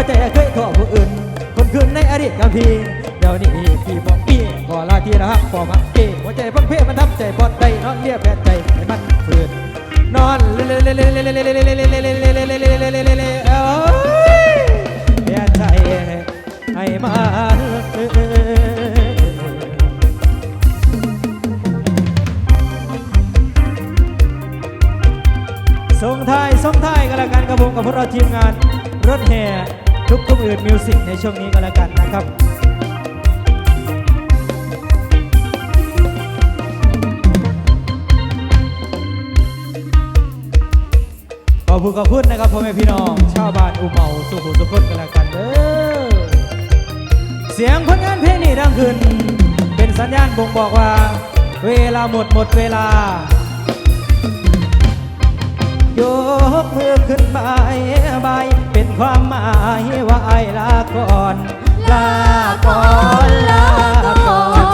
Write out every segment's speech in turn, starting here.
ว่ใจเคยทอผู้อื่น คนคืนในอดีตกับพี่เดี๋ยวนี้พี่บอกพี่ก่อลาที่นะฮักขอมักเี่หัวใจพังเพ่มันทับใจปอดได้นอนเรียบแผลใจให้มันเปื่อนนอนแผลลลลลลลลลใจให้มันส่งท้ายส่งท้ายกันละกันกับผมกับพวกเราทีมงานรถแห่ ทุกทุกอื่นมิวสิกในช่วงนี้กันละกันนะครับขอบคุณขอบคุณนะครับพ่อแม่พี่น้อง ชาวบ้านอุเมาสุขุสุขคนกันละกันเด้อเสียงผลงานเพลงนี้ดังขึ้น เป็นสัญญาณบ่งบอกว่า เวลาหมดหมดเวลายกมือ ความหมายว่าไอ้ลาก่อนลาก่อนลาก่อน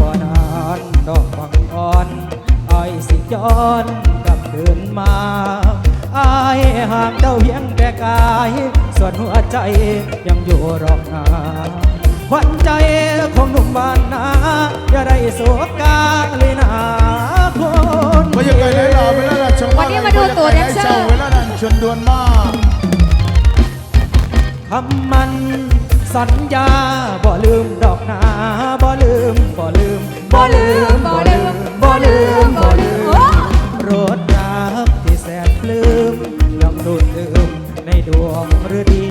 ก่อนอ่านดอกบังอ่อนไอ้สิย้อนกลับคืนมาไอ้ห่างเจ้าเพียงแต่กาย ส่วนหัวใจยังอยู่รอบหน้าขวัญใจของหนุ่มบ้านนาอย่าได้โศกาเลยนะคนบรรยากาศไหนหล่อเวลาเราชมวันนี้มาดูตัวแดนเซอร์ เวลานั้นชนดวนมาก คำมัน สัญญาบ่ลืมดอกนาบ่ลืมบ่ลืมบ่ลืมบ่ลืมบ่ลืมบ่ลืมโรถรักที่แสนปลื้มยังดูดดื่มในดวงฤดี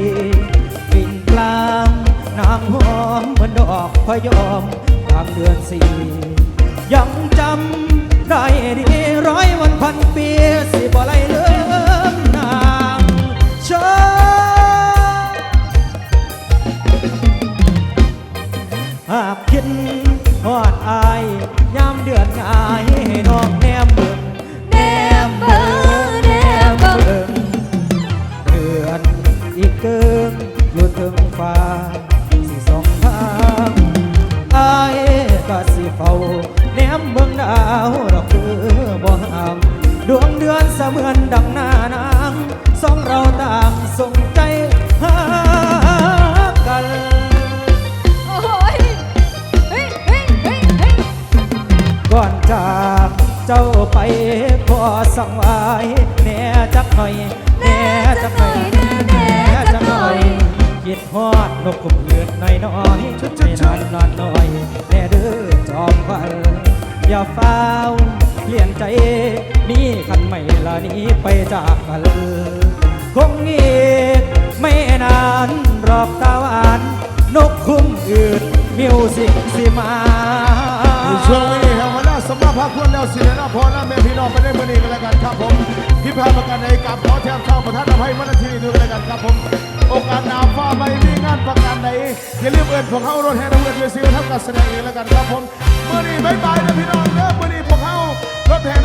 กลิ่นกลางนางหอมเหมือนดอกพยอมกลางเดือนสี่ยังจำได้ดีร้อยวันพัน หากคิดฮอดอายยามเดือนงายให้น้องแนมเบิ่งแนมเบิ่งแนมเบิ่งเบิ่งเดือนอีกเกิงอยู่ถึงฟ้าสิสองทางอายก็สิเฝ้าแนมเบิ่งดาวดอกคือบ่ห่างดวงเดือนเสมือนดังหน้ เจ้าไปขอสังไว้แน่จักหน่อยแน่จักหน่อยแน่จักหน่อยคิดฮอดนกกุมเลือดน้อยน้อยไม่นานนอนน้อยแน่เด้อจอมควันอย่าเฝ้าเปลี่ยนใจมีคันใหม่ละนี้ไปจากกันคงอีกไม่นานรอบตะวันนกคุ้มอื่นมิวสิกสิมา ในช่วงนี้ครับวันนี้สมมาพาคุณแล้วสินะนะพอแล้วแม่พี่น้องไปได้เมื่อนี้กันแล้วกันครับผมพี่พาประกันในกับขอแทนข้าประทานอภัยมันที่นี้ด้วยแล้วกันครับผม โอกาสหนาฟ้าใบมีงานประกันใดอย่าลืมเอิญพวกเขารถแห่ดำเนินเวซีทำการแสดงเองแล้วกันครับผมเมื่อนี้บายบายนะพี่น้องเด้อเมื่อนี้พวกเขารถแห่